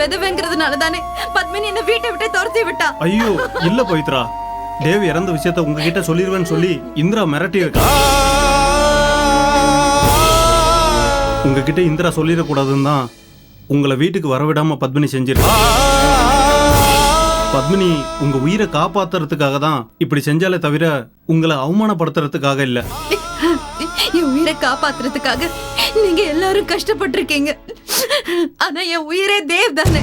விதவைங்கிறதுனால தானே பத்மினி என்ன வீட்டை விட்டு துரத்தி விட்டா? ஐயோ இல்ல பவித்ரா. தேவ் இறந்த விஷயத்த உங்ககிட்ட சொல்லிடுவேன்னு சொல்லி இந்திரா மிரட்டி இருக்கா உங்ககிட்ட இந்திரா சொல்லிடக்கூடாதுன்னு தான் உங்களை வீட்டுக்கு வரவிடாம பத்மினி செஞ்சிருக்கா. பத்மினி உங்க உயிரை காப்பாத்துறதுக்காக தான் இப்படி செஞ்சாலே தவிர உங்களை அவமானப்படுத்துறதுக்காக இல்ல. என் உயிரை காப்பாத்துறதுக்காக நீங்க எல்லாரும் கஷ்டப்பட்டிருக்கீங்க. ஆனா என் உயிரே தேவ் தானே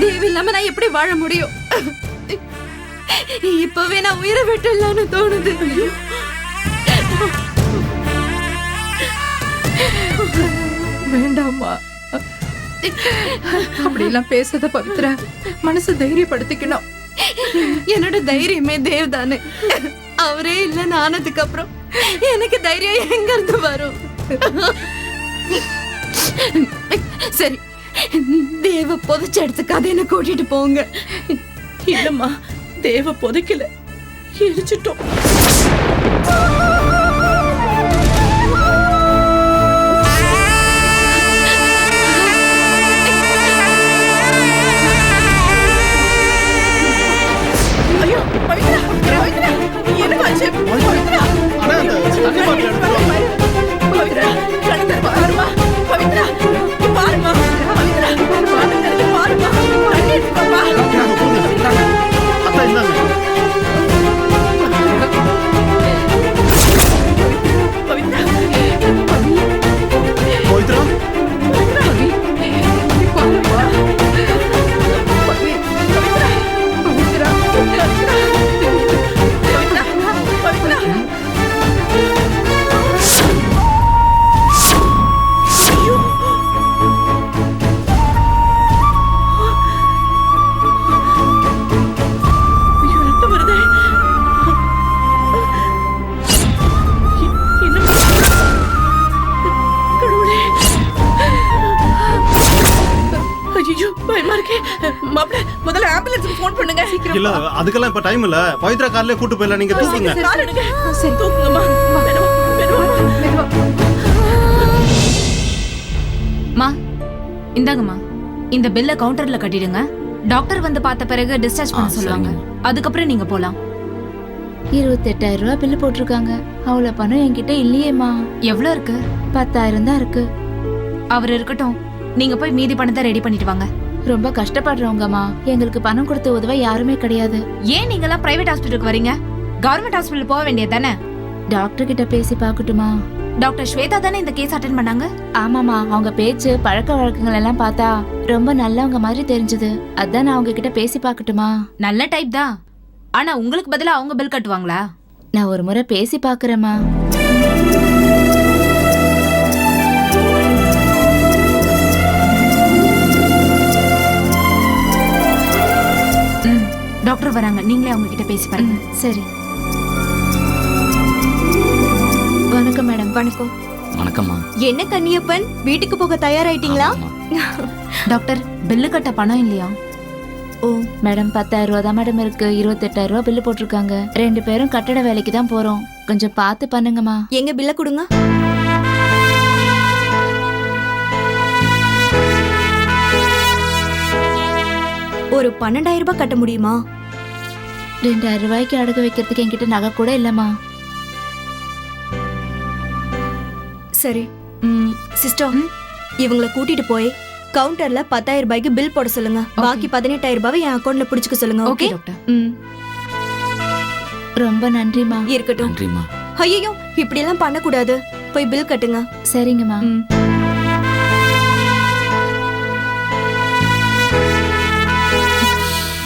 தேவ் இல்லாம நான் எப்படி வாழ முடியும்? இப்பவே நான் உயிரை விட்டுலான்னு தோணுது. வேண்டாமா அப்படியெல்லாம் பேசாத பவித்ரா. மனசு தைரியப்படுத்திக்கணும். என்னோட தைரியமே தேவ் தானே அவரே இல்ல நானதுக்கு அப்புறம் எனக்கு தைரியம் எங்க இருந்து வரும்? சரி தேவ புதைச்ச இடத்துக்கு அதை என்ன கூட்டிட்டு போங்க. இல்லம்மா தேவ புதைக்கல. எரிச்சிட்டோம் இப்ப டைம் இல்ல. பவித்ரா கார்லயே கூட்டு போயிடலாம். நீங்க தூக்குங்க சரி தூக்குங்கம்மா மா இந்தாங்கம்மா. இந்த பில்ல கவுண்டர்ல கட்டிடுங்க. டாக்டர் வந்து பார்த்த பிறகு டிஸ்சார்ஜ் பண்ண சொல்லுவாங்க. அதுக்கப்புறம் நீங்க போலாம். இருபத்தெட்டாயிரம் ரூபாய் பில்லு போட்டிருக்காங்க. அவ்வளவு பணம் என்கிட்ட இல்லையேம்மா. எவ்வளவு இருக்கு? பத்தாயிரம் தான் இருக்கு. அவர் இருக்கட்டும். நீங்க போய் மீதி பணத்தை ரெடி பண்ணிட்டு வாங்க. ரொம்ப கஷ்டப்படுறவங்கம்மா. எங்களுக்கு பணம் கொடுத்து உதவ யாருமே கிடையாது. ஏன் நீங்க எல்லாம் பிரைவேட் ஹாஸ்பிட்டலுக்கு வரீங்க? கவர்மெண்ட் ஹாஸ்பிட்டல் போக வேண்டியது தானே? டாக்டர் கிட்ட பேசி பார்க்கட்டுமா? டாக்டர் ஸ்வேதா தானே இந்த கேஸ் அட்டன் பண்ணாங்க? ஆமாமா அவங்க பேச்சு பழக்க வழக்கங்கள் எல்லாம் பார்த்தா ரொம்ப நல்லவங்க மாதிரி தெரிஞ்சது. அதான் நான் அவங்க கிட்ட பேசி பார்க்கட்டுமா? நல்ல டைப் தான். ஆனா உங்களுக்கு பதிலா அவங்க பில் கட்டுவாங்களா? நான் ஒரு முறை பேசி பார்க்கறேம்மா. அவங்க கிட்ட பேசி பாருங்க. சரி. வணக்கம் மேடம். வணக்கம். வணக்கம்மா. என்ன கன்னியப்பன்? வீட்டுக்கு போக தயாராயிட்டீங்களா. டாக்டர் பில்லு கட்ட பணம் இல்லையா? ஓ. மேடம் பத்தாயிரம் ரூபா தான் மேடம் இருக்கு. இருபத்தெட்டாயிரம் ரூபா பில்லு போட்டிருக்காங்க. ரெண்டு பேரும் கட்டட வேலைக்கு தான் போறோம். கொஞ்சம் பார்த்து பண்ணுங்கம்மா. எங்க பில்ல கொடுங்க. ஒரு பன்னெண்டாயிரம் ரூபாய் கட்ட முடியுமா? ரெண்டாயிரம் ரூபாய்க்கு அடகு வைக்கிறதுக்கு என்கிட்ட நகை கூட இல்லம்மா. சரி. ம், சிஸ்டர் இவங்கள கூட்டிட்டு போய் கவுண்டர்ல பத்தாயிரம் ரூபாய்க்கு பில் போட சொல்லுங்க. பாக்கி பதினெட்டாயிரம் ரூபாவை என் அக்கௌண்ட்ல பிடிச்சுக்க சொல்லுங்க ஓகே ஓகே? டாக்டர். ம். ரொம்ப நன்றிம்மா. இருக்கட்டும். நன்றிம்மா. ஐயோ இப்படி எல்லாம் பண்ணக்கூடாது. போய் பில் கட்டுங்க. சரிங்கம்மா. ம்.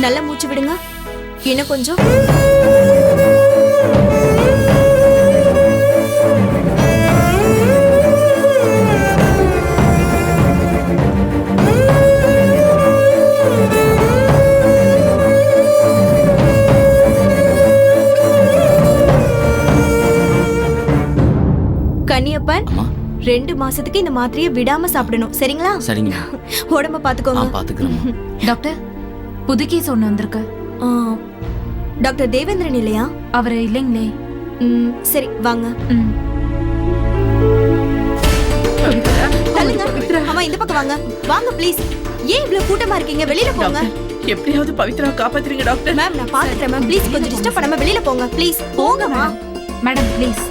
நல்லா மூச்சு விடுங்க. இன்னும் கொஞ்சம்? கன்னியப்பன் ரெண்டு மாசத்துக்கு இந்த மாத்திரையை விடாம சாப்பிடணும். சரிங்களா? சரிங்கம்மா உடம்ப பாத்துக்கோங்க. பாத்துக்கிறேம்மா. டாக்டர் புது கேஸ் ஒண்ணு வந்திருக்கு. ஆ, டாக்டர் தேவேந்திரன் இல்லையா? அவர் இல்லைங்களே. ம், சரி வாங்க. ம். அம்மா இந்த பக்கம் வாங்க. வாங்க ப்ளீஸ் ஏன் இவ்வளவு கூட்டமா இருக்கீங்க? வெளியில போங்க. எப்படியாவது பவித்ரா காப்பாத்துறீங்க டாக்டர். மேம் நான் பாத்துக்கிறேன் மேம் ப்ளீஸ் கொஞ்சம் டிஸ்டர்ப் பண்ணாம வெளியில போங்க. ப்ளீஸ் போங்கம்மா மேடம் ப்ளீஸ்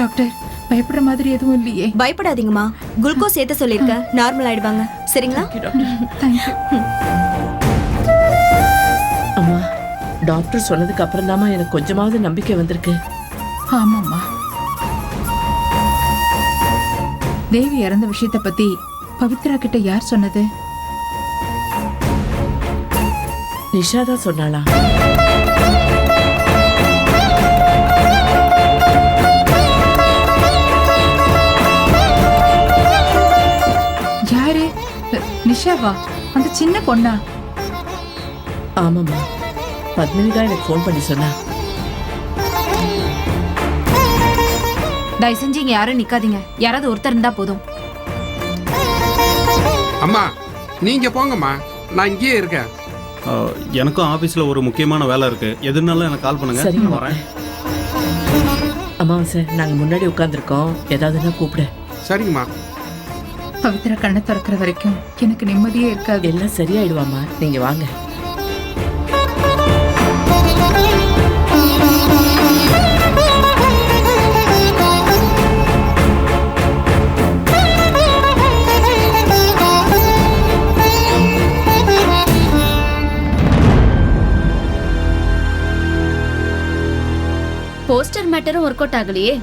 டாக்டர் பயப்படுற மாதிரி எதுவும் இல்லையே. பயப்படாதீங்கம்மா. குளுக்கோஸ் ஏத்த சொல்லிருக்கேன் நார்மல் ஆயிடுவாங்க. சரிங்களா? Okay, doctor. தேங்க்யூ அம்மா டாக்டர் சொன்னதுக்கு அப்புறம் தாமா எனக்கு கொஞ்சமாவது நம்பிக்கை வந்திருக்கு. ஆமாம்மா. தேவி இறந்த விஷயத்த பத்தி பவித்ரா கிட்ட யார் சொன்னது? நிஷா தான் சொன்னாளா? நிஷாவா அந்த சின்ன பொண்ணா? ஆமாம்மா. பத்மினி தான் எனக்கு ஃபோன் பண்ணி சொன்னா. தயவு செஞ்சு இங்க யாரும் நிக்காதீங்க. யாராவது ஒருத்தர் இருந்தா போதும். அம்மா நீங்க போங்கம்மா. நான் இங்கேயே இருக்கேன். எனக்கும் ஆபீஸ்ல ஒரு முக்கியமான வேலை இருக்கு. எதுனாலும் எனக்கு கால் பண்ணுங்க. சரிம்மா. வரேன். அம்மாவாசை நாங்க முன்னாடி உட்காந்துருக்கோம் ஏதாவதுன்னா கூப்பிடு. சரிங்கம்மா. பவித்ரா கண்ணை திறக்கிற வரைக்கும் எனக்கு நிம்மதியே இருக்காது. எல்லாம் சரியாயிடுவாம்மா. நீங்க வாங்க. போஸ்டர் மேட்டரும் ஒர்க் அவுட் ஆகலையே.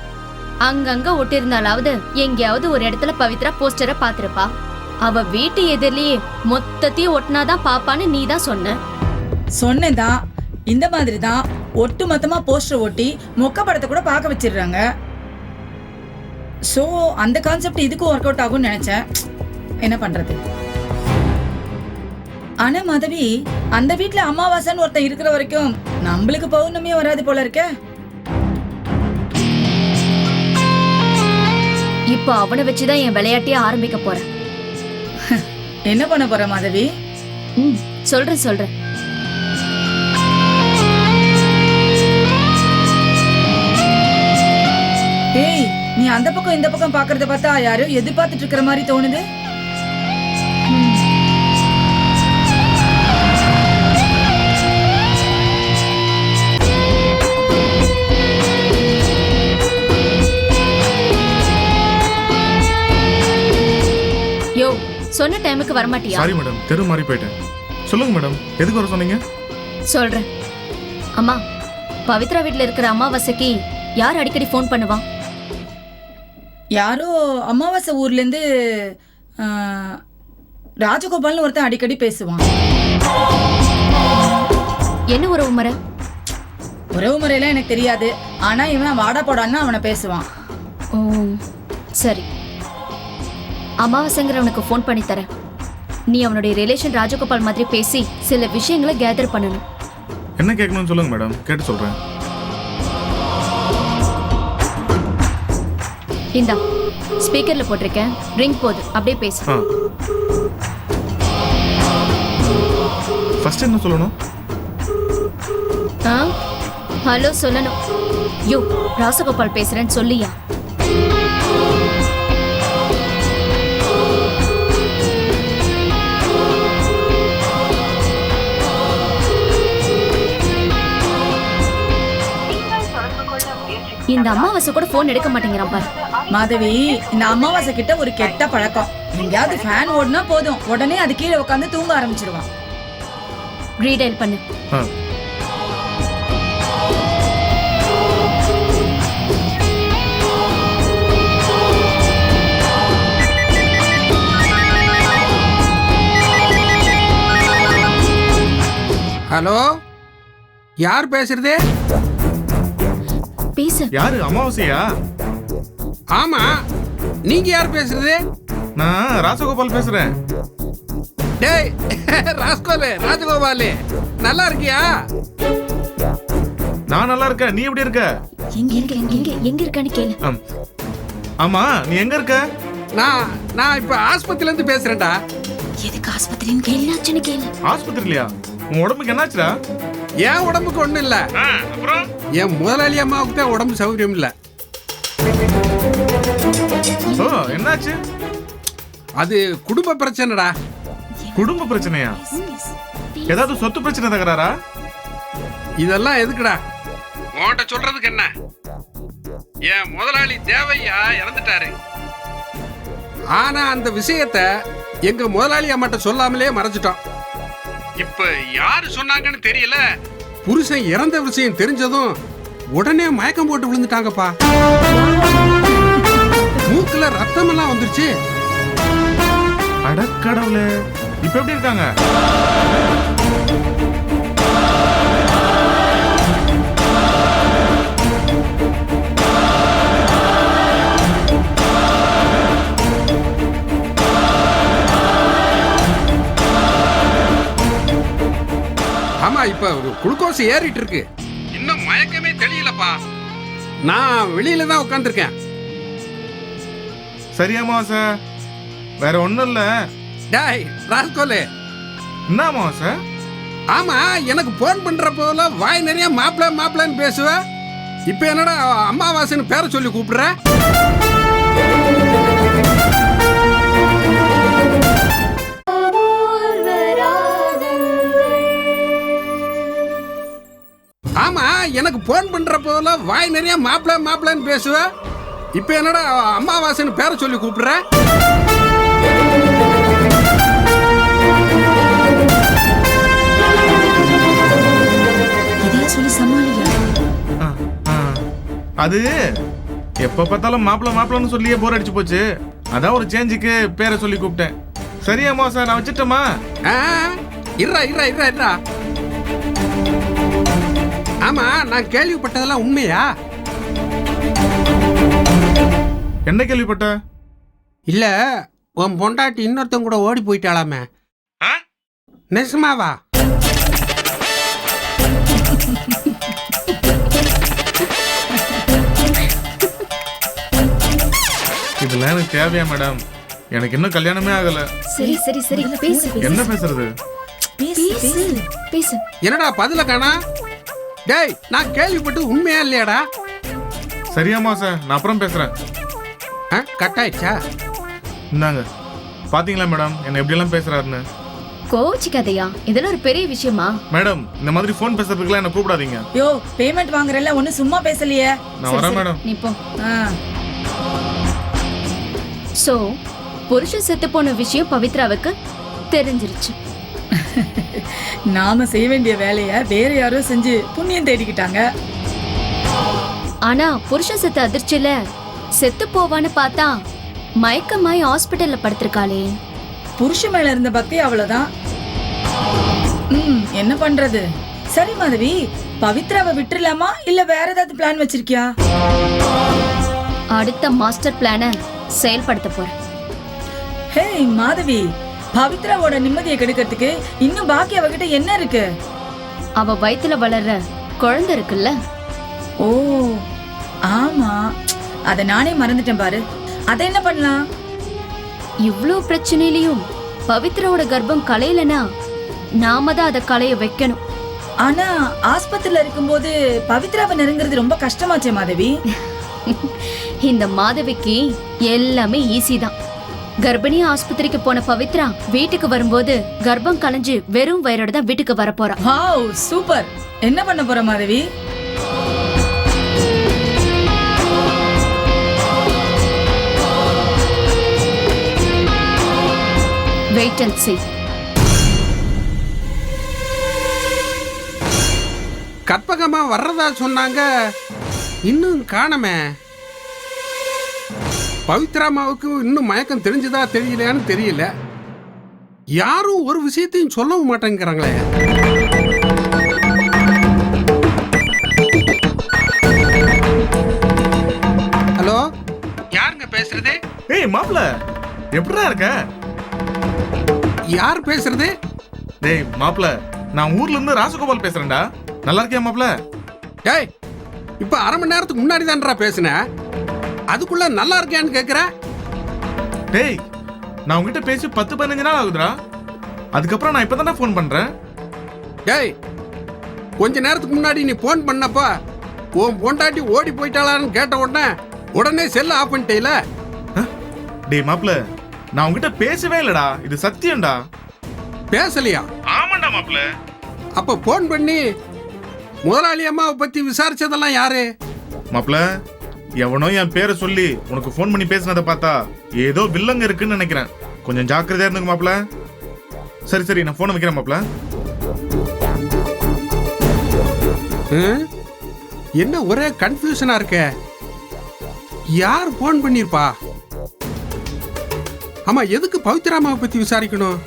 அங்கங்க ஒட்டிருந்தாலாவது எங்கேயாவது ஒரு இடத்துல பவித்ரா போஸ்டரை பாத்திருப்பா அவ வீட்டு எதிரிலேயே மொத்தத்தையும் ஒட்டினாதான் பாப்பான்னு நீ தான் சொன்ன. சொன்னதா இந்த மாதிரி தான் ஒட்டு மொத்தமா போஸ்டர் ஒட்டி மொக்க படத்தை கூட பார்க்க வச்சிடுறாங்க. ஸோ அந்த கான்செப்ட் இதுக்கும் ஒர்க் அவுட் ஆகும்னு நினைச்சேன். என்ன பண்றது? ஆனா மாதவி அந்த வீட்டுல அமாவாசைன்னு ஒருத்தன் இருக்கிற வரைக்கும் நம்மளுக்கு பௌர்ணமியும் வராது போல இருக்க. இப்போ அவனை வச்சுதான் என் விளையாட்டையே ஆரம்பிக்க போறேன். என்ன பண்ண போற மாதவி? ம் சொல்றேன் சொல்றேன். ஏய் நீ அந்த பக்கம் இந்த பக்கம் பாக்குறத பார்த்தா யாரோ எதிர்பார்த்துட்டு இருக்கிற மாதிரி தோணுது. சொன்ன டைமுக்கு வரமாட்டியா? சாரி மேடம் தெரு மாறி போயிட்டேன். சொல்லுங்க மேடம் எதுக்கு வர சொன்னீங்க? சொல்றேன். அம்மா பவித்ரா வீட்ல இருக்கிற அமாவாசைக்கு யார் அடிக்கடி ஃபோன் பண்ணுவா? யாரோ அமாவாசை ஊர்ல இருந்து ஆ, ராஜகோபால்னு ஒருத்தன் அடிக்கடி பேசுவான். என்ன உறவு முறை? உறவு முறையெல்லாம் எனக்கு தெரியாது. ஆனா இவன் வாடா போடான்னு அவனை பேசுவான். ஓ சரி. அமாவாசைங்கிறவனுக்கு ஃபோன் பண்ணி தரேன். நீ அவனுடைய ரிலேஷன் ராஜகோபால் மாதிரி பேசி சில விஷயங்களை கேதர் பண்ணணும். என்ன கேட்கணும்னு சொல்லுங்க மேடம் கேட்டு சொல்றேன். இந்தா ஸ்பீக்கர்ல போட்டிருக்கேன். ரிங் போகுது அப்படியே பேசு. ஃபர்ஸ்ட் என்ன சொல்லணும்? ஆ? ஹலோ சொல்லணும். யோ ராசகோபால் பேசுறேன்னு சொல்லியா? இந்த அம்மாவாசை கூட போன் எடுக்க மாட்டேங்கிறான் பாரு. மாதவி இந்த அமாவாசை கிட்ட ஒரு கெட்ட பழக்கம். எங்கேயாவது ஃபேன் ஓடுனா போதும். உடனே அது கீழே உட்காந்து தூங்க ஆரம்பிச்சிருவான். ரீடைல் பண்ணு. ஹலோ? யார் பேசுறது? பேசு. யாரு? அமாவாசையா? ஆமா. நீங்க யார் பேசுறது? நான் ராசகோபால் பேசுறேன். டேய் ராஸ்கோலு ராஜகோபாலு நல்லா இருக்கியா? நான் நல்லா இருக்கேன். நீ எப்படி இருக்க? எங்க எங்க எங்க எங்க இருக்கான்னு கேளு. ஆம். ஆமா நீ எங்க இருக்க? நான் நான் இப்ப ஆஸ்பத்திரில இருந்து பேசுறேன்டா. எதுக்கு ஆஸ்பத்திரின்னு கேளு என்னாச்சுன்னு கேளு. ஆஸ்பத்திரிலையா உன் உடம்புக்கு என்னாச்சுடா? என் உடம்புக்கு ஒண்ணும் இல்ல? என் முதலாளி அம்மாவுக்கு தான் உடம்பு சௌகரியம் இல்ல. என்னாச்சு? அது குடும்ப பிரச்சனைடா. குடும்ப பிரச்சனையா? ஏதாவது சொத்து பிரச்சனை தகராறா? இதெல்லாம் எதுக்குடா? உன்கிட்ட சொல்றதுக்கு என்ன? என் முதலாளி தேவையா? இறந்துட்டாரு. ஆனா அந்த விஷயத்த எங்க முதலாளி அம்மாட்ட சொல்லாமலே மறைச்சிட்டோம் இப்ப யாரு சொன்னாங்கன்னு தெரியல. புருஷன் இறந்த விஷயம் தெரிஞ்சதும் உடனே மயக்கம் போட்டு விழுந்துட்டாங்கப்பா. மூக்குல ரத்தம் எல்லாம் வந்துருச்சு. அடக்கடவுளே இப்ப எப்படி இருக்காங்க? ஆமா இப்ப குளுக்கோஸ் ஏறிட்டு இருக்கு இன்னும் மயக்கமே தெரியலப்பா நான் வெளியில தான் உட்காந்துருக்கேன் சரி அமாவாசை வேற ஒண்ணும் இல்ல. டாய் ராஸ்கோலே. என்ன அமாவாசை ஆமா எனக்கு போன் பண்ற போல வாய் நிறைய மாப்பிள மாப்பிளன்னு பேசுவ. இப்ப என்னடா அம்மாவாசைன்னு பேரை சொல்லி கூப்பிடுற? எனக்கு போன் பண்ற போல வாய் நிறைய மாப்பிள மாப்பிளன்னு பேசுவ. இப்ப என்னடா அம்மாவாசைன்னு பேரை சொல்லி கூப்பிடுற? சொல்லி சமாளியா. அது எப்ப பார்த்தாலும் மாப்பிள மாப்பிளன்னு சொல்லியே போர் அடிச்சு போச்சு. அதான் ஒரு சேஞ்சுக்கு பேரை சொல்லி கூப்பிட்டேன். சரி அமாவாசை நான் வச்சிட்டோமா ஆ, இருடா இருடா இருடா இருடா. ஆமா நான் கேள்விப்பட்டதெல்லாம் உண்மையா? என்ன கேள்விப்பட்ட? இல்ல உன் பொண்டாட்டி இன்னொருத்தன் கூட ஓடி போயிட்டாளாமே. ஆ? நெசமாவா இதெல்லாம் எனக்கு தேவையா மேடம்? எனக்கு இன்னும் கல்யாணமே ஆகல. சரி சரி சரி. பேசு என்ன பேசுறது? பேசு. பேசு. என்னடா பதில காணா? டேய் நான் கேள்விப்பட்டு உண்மையா இல்லையாடா? சரி அமாவாசை நான் அப்புறம் பேசுறேன். ஆ, கட் ஆயிடுச்சா இந்தாங்க. பாத்தீங்களா மேடம் என்ன எப்படியெல்லாம் பேசுறாருன்னு? கோச்சிக்காதையா இதெல்லாம் ஒரு பெரிய விஷயமா? மேடம் இந்த மாதிரி ஃபோன் பேசுறதுக்குலாம் என்ன கூப்பிடாதீங்க. யோ பேமெண்ட் வாங்குறல ஒண்ணு சும்மா பேசலையே. நான் வரேன் மேடம். நீ போ. ஆ, சோ புருஷன் செத்து போன விஷயம் பவித்ராவுக்கு தெரிஞ்சிருச்சு. நாம செய்ய வேண்டிய வேலைய வேற யாரோ செஞ்சு புண்ணியம் தேடிக்கிட்டாங்க. ஆனா புருஷன் செத்த அதிர்ச்சியில செத்து போவான்னு பார்த்தா மயக்கமாய் ஹாஸ்பிட்டல்ல படுத்திருக்காளே. புருஷன் மேல இருந்த பக்தி அவ்வளவுதான். ம் என்ன பண்றது? சரி மாதவி பவித்ராவை விட்டுறலாமா? இல்ல வேற ஏதாவது பிளான் வச்சிருக்கியா? அடுத்த மாஸ்டர் பிளான செயல்படுத்த போறேன். ஹே மாதவி பவித்ராவோட நிம்மதியை கெடுக்கிறதுக்கு இன்னும் பாக்கி அவகிட்ட என்ன இருக்கு? அவ வயித்துல வளர்ற குழந்தை இருக்குல்ல? ஓ ஆமா. அத நானே மறந்துட்டேன் பாரு. அத என்ன பண்ணலாம்? இவ்ளோ பிரச்சனையிலயும் பவித்ராவோட கர்ப்பம் கலையலனா நாம தான் அதை களைய வைக்கணும். ஆனா ஆஸ்பத்திரியில இருக்கும்போது பவித்ராவை நெருங்குறது ரொம்ப கஷ்டமாச்சே மாதவி. இந்த மாதவிக்கு எல்லாமே ஈஸி தான். கர்ப்பிணி ஆஸ்பத்திரிக்கு போன பவித்ரா வீட்டுக்கு வரும்போது கர்ப்பம் கலைஞ்சு வெறும் வயிறோட தான் வீட்டுக்கு வர போறா. Wow super. என்ன பண்ண போற மாதவி? வெயிட் அண்ட் சீ கற்பகமா வர்றதா சொன்னாங்க. இன்னும் காணமே. பவித்ராமாவுக்கு இன்னும் மயக்கம் தெரிஞ்சுதா தெரியலையான்னு தெரியல. யாரும் ஒரு விஷயத்தையும் சொல்லவும் மாட்டேங்கிறாங்களே. ஹலோ? யாருங்க பேசுறது? ஏய் மாப்பிள எப்படிடா இருக்க? யார் பேசுறது? டேய் மாப்பிள நான் ஊர்ல இருந்து ராசகோபால் பேசுறேன்டா. நல்லா இருக்கியா மாப்பிள டேய் இப்ப அரை மணி நேரத்துக்கு முன்னாடி தான்டா பேசினேன் அதுக்குள்ள நல்லா இருக்கியான்னு கேக்குற? டேய் நான் உங்ககிட்ட பேசி பத்து பதினஞ்சு நாள் ஆகுதுடா. அதுக்கப்புறம் நான் இப்பதானே ஃபோன் பண்றேன். டேய் கொஞ்ச நேரத்துக்கு முன்னாடி நீ ஃபோன் பண்ணப்ப உன் பொண்டாட்டி ஓடி போயிட்டாளான்னு கேட்ட உடனே உடனே செல்ல ஆஃப் பண்ணிட்டேல? டேய் மாப்பிள நான் உங்ககிட்ட பேசவே இல்லடா. இது சத்தியம்டா. பேசலையா? ஆமாண்டா மாப்பிள அப்ப ஃபோன் பண்ணி முதலாளி அம்மாவை பத்தி விசாரிச்சதெல்லாம் யாரு? மாப்பிள எவனோ என் பேரை சொல்லி உனக்கு ஃபோன் பண்ணி பேசினதை பார்த்தா ஏதோ வில்லங்க இருக்குன்னு நினைக்கிறேன். கொஞ்சம் ஜாக்கிரதையா இருந்துங்க மாப்பிள சரி சரி நான் ஃபோனை வைக்கிறேன் மாப்பிள என்ன ஒரே கன்ஃபியூஷனா இருக்க? யார் ஃபோன் பண்ணிருப்பா? ஆமா எதுக்கு பவித்ராமாவை பத்தி விசாரிக்கணும்?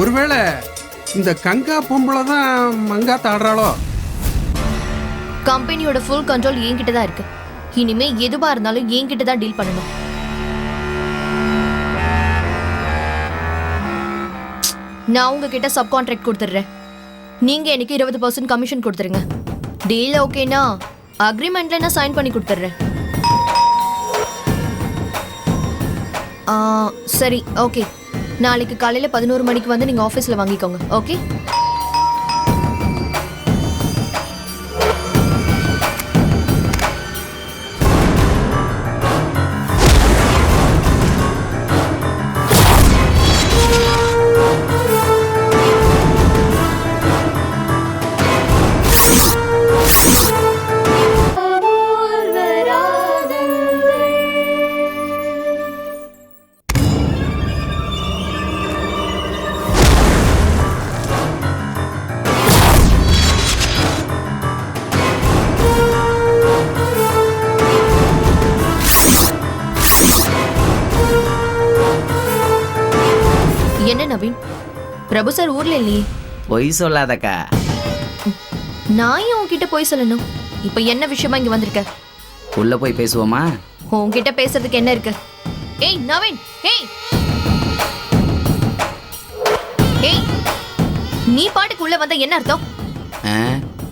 ஒருவேளை இந்த கங்கா பொம்பளை தான் மங்காத்த ஆடுறாளோ கம்பெனியோட ஃபுல் கண்ட்ரோல் என்கிட்ட தான் இருக்கு. இனிமே எதுவா இருந்தாலும் என்கிட்ட தான் டீல் பண்ணணும். நான் உங்ககிட்ட சப் கான்ட்ராக்ட் கொடுத்துட்றேன். நீங்க எனக்கு இருபது பர்சன்ட் கமிஷன் கொடுத்துருங்க. டீல் ஓகேனா அக்ரிமெண்ட்ல நான் சைன் பண்ணி கொடுத்துட்றேன். சரி ஓகே நாளைக்கு காலையில பதினோரு மணிக்கு வந்து நீங்க ஆஃபீஸ்ல வாங்கிக்கோங்க ஓகே என்ன நவீன்? பிரபு சார் ஊர்ல இல்லையே. பொய் சொல்லாதக்கா. நான் ஏன் உன்கிட்ட போய் சொல்லணும்? இப்ப என்ன விஷயமா இங்க வந்திருக்க? உள்ள போய் பேசுவோமா? உன்கிட்ட பேசுறதுக்கு என்ன இருக்கு? ஏய் நவீன் ஏய். ஏய் நீ பாட்டுக்கு உள்ள வந்தா என்ன அர்த்தம்? ஆ,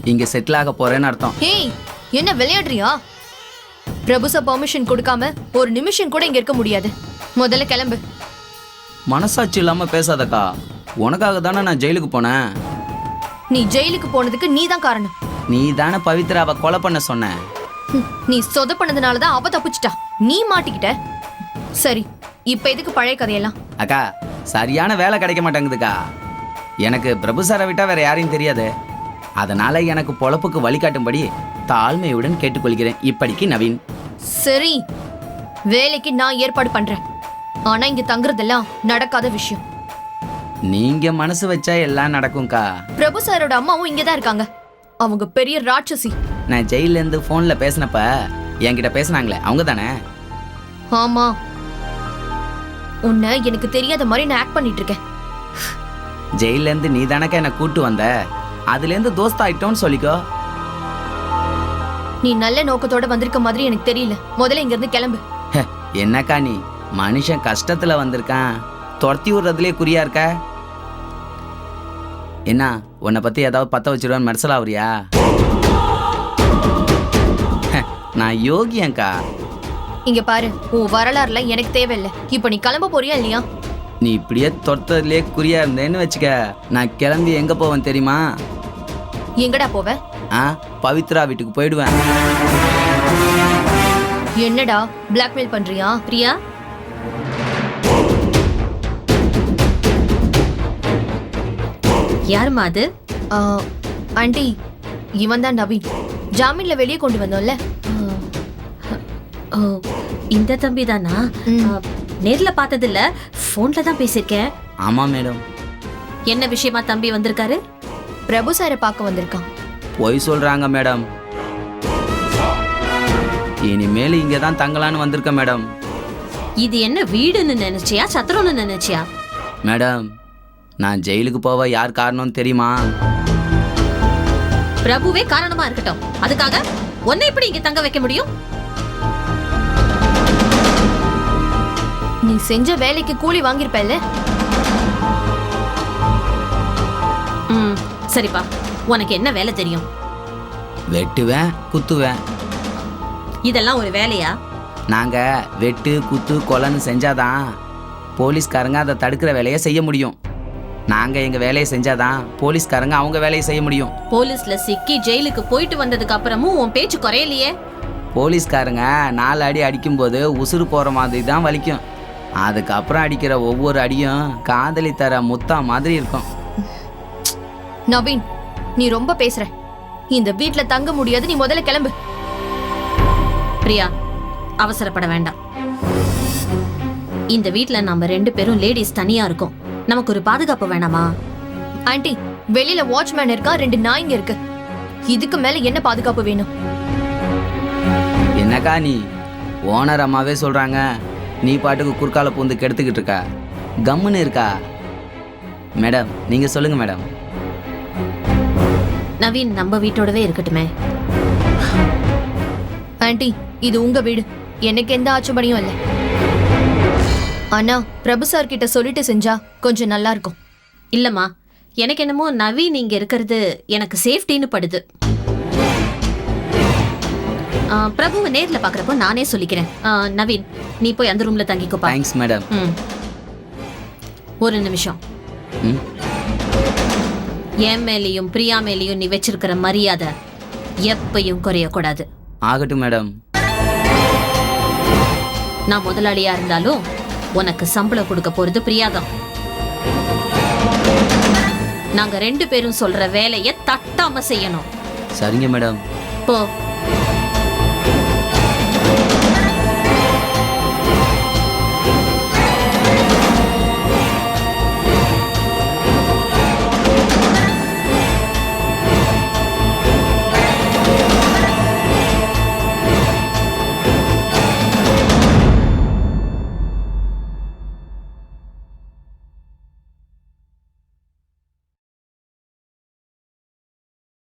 இங்க செட்டில் ஆக போறேன்னு அர்த்தம். ஏய் என்ன விளையாடுறியா? பிரபு சார் பெர்மிஷன் கொடுக்காம ஒரு நிமிஷம் கூட இங்க இருக்க முடியாது. முதல்ல கிளம்பு. மனசாட்சி இல்லாம பேசாதக்கா. உனக்காக தானே நான் ஜெயிலுக்கு போனேன். நீ ஜெயிலுக்கு போனதுக்கு நீ தான் காரணம். நீ தானே பவித்ராவை கொலை பண்ண சொன்ன. ஹம், நீ சொத பண்ணதுனால தான் அவ தப்பிச்சிட்டா. நீ மாட்டிக்கிட்ட. சரி இப்ப எதுக்கு பழைய கதையெல்லாம்? அக்கா சரியான வேலை கிடைக்க மாட்டேங்குதுக்கா. எனக்கு பிரபு சாரை விட்டா வேற யாரையும் தெரியாது. அதனால எனக்கு பொழப்புக்கு வழிகாட்டும்படி தாழ்மையுடன் கேட்டுக்கொள்கிறேன். இப்படிக்கு நவீன். சரி வேலைக்கு நான் ஏற்பாடு பண்றேன். ஆனா இங்க தங்குறதெல்லாம் நடக்காத விஷயம். நீங்க மனசு வச்சா எல்லாம் நடக்கும்க்கா. பிரபு சாரோட அம்மாவும் இங்க தான் இருக்காங்க. அவங்க பெரிய ராட்சசி. நான் ஜெயில இருந்து போன்ல பேசினப்ப என்கிட்ட பேசினாங்களே அவங்க தானே ஆமா. உன்னை எனக்கு தெரியாத மாதிரி நான் ஆக்ட் பண்ணிட்டு இருக்கேன். ஜெயில இருந்து நீ தானக்கா என்னை கூட்டு வந்த? அதுல இருந்து தோஸ்த் சொல்லிக்கோ. நீ நல்ல நோக்கத்தோட வந்திருக்க மாதிரி எனக்கு தெரியல. முதல்ல இங்க இருந்து கிளம்பு என்னக்கா நீ? மனுஷன் கஷ்டத்துல வந்திருக்கான். துரத்தி விடுறதுலயே குறியா இருக்க? என்ன உன்னை பத்தி ஏதாவது பத்த வச்சிருவேன் மெர்சல் ஆகுறியா ஹே, நான் யோகியங்க்கா இங்க பாரு உன் வரலாறுல எனக்கு தேவையில்லை. இப்ப நீ கிளம்ப போறியா இல்லையா? நீ இப்படியே தொட்டதுலயே குறியா இருந்தேன்னு வச்சுக்க நான் கிளம்பி எங்க போவேன் தெரியுமா? எங்கடா போவ? ஆ பவித்ரா வீட்டுக்கு போயிடுவேன். என்னடா பிளாக்மெயில் பண்றியா? பிரியா? யாரும்மா அது? ஆண்டி இவன் தான் நவீன். ஜாமீன்ல வெளியே கொண்டு வந்தோம்ல. ஓ இந்த தம்பி தானா. நேர்ல பார்த்தது இல்ல போன்ல தான் பேசியிருக்கேன். ஆமாம் மேடம். என்ன விஷயமா தம்பி வந்திருக்காரு? பிரபு சாரை பார்க்க வந்திருக்கான். பொய் சொல்கிறாங்க மேடம். இனிமேல் இங்கே தான் தங்கலான்னு வந்திருக்கேன் மேடம். இது என்ன வீடுன்னு நினைச்சியா சத்திரம்னு நினைச்சியா? மேடம் நான் ஜெயிலுக்கு போக யார் காரணம்னு தெரியுமா? பிரபுவே காரணமா இருக்கட்டும். அதுக்காக உன்னை எப்படி இங்க தங்க வைக்க முடியும்? நீ செஞ்ச வேலைக்கு கூலி வாங்கியிருப்பல்ல? ம் சரிப்பா. உனக்கு என்ன வேலை தெரியும்? வெட்டுவேன் குத்துவேன். இதெல்லாம் ஒரு வேலையா? நாங்கள் வெட்டு குத்து கொலைன்னு செஞ்சாதான் போலீஸ்காரங்க அதை தடுக்கிற வேலையை செய்ய முடியும். நாங்கள் எங்கள் வேலையை செஞ்சாதான் போலீஸ்காரங்க அவங்க வேலையை செய்ய முடியும். போலீஸ்ல சிக்கி ஜெயிலுக்கு போயிட்டு வந்ததுக்கு அப்புறமும் உன் பேச்சு குறையலையே? போலீஸ்காரங்க நாலு அடி அடிக்கும்போது உசுறு போகிற மாதிரி தான் வலிக்கும். அதுக்கப்புறம் அடிக்கிற ஒவ்வொரு அடியும் காதலி தர முத்தா மாதிரி இருக்கும். நவீன் நீ ரொம்ப பேசுற. இந்த வீட்ல தங்க முடியாது நீ முதல்ல கிளம்பு. பிரியா அவசரப்பட வேண்டாம். இந்த வீட்ல நம்ம ரெண்டு பேரும் லேடிஸ் தனியா இருக்கோம். நமக்கு ஒரு பாதுகாப்பு வேணாமா? ஆண்டி வெளியில வாட்ச்மேன் இருக்கா? ரெண்டு நாய்ங்க இருக்கு. இதுக்கு மேல என்ன பாதுகாப்பு வேணும்? என்னக்கா நீ? ஓனர் அம்மாவே சொல்கிறாங்க நீ பாட்டுக்கு குறுக்கால பூந்து கெடுத்துக்கிட்டு இருக்கா? கம்முன்னு இருக்கா? மேடம் நீங்கள் சொல்லுங்கள் மேடம். நவீன் நம்ம வீட்டோடவே இருக்கட்டுமே. ஆண்டி இது உங்க வீடு. எனக்கு எந்த ஆட்சேபனையும் இல்ல. ஆனா பிரபு சார் கிட்ட சொல்லிட்டு செஞ்சா கொஞ்சம் நல்லா இருக்கும். இல்லம்மா எனக்கு என்னமோ நவீன் இங்க இருக்கிறது எனக்கு சேஃப்டின்னு படுது. ஆ, பிரபுவை நேர்ல பாக்குறப்போ நானே சொல்லிக்கிறேன். ஆ, நவீன் நீ போய் அந்த ரூம்ல தங்கிக்கோப்பா. தேங்க்ஸ் மேடம் ம். ஒரு நிமிஷம். ம்? என் மேலேயும் பிரியா மேலேயும் நீ வச்சிருக்கிற மரியாதை எப்பயும் குறையக்கூடாது. ஆகட்டும் மேடம் நான் முதலாளியா இருந்தாலும் உனக்கு சம்பளம் கொடுக்க போறது பிரியாதான் நாங்க ரெண்டு பேரும் சொல்ற வேலைய தட்டாம செய்யணும். சரிங்க மேடம். போ.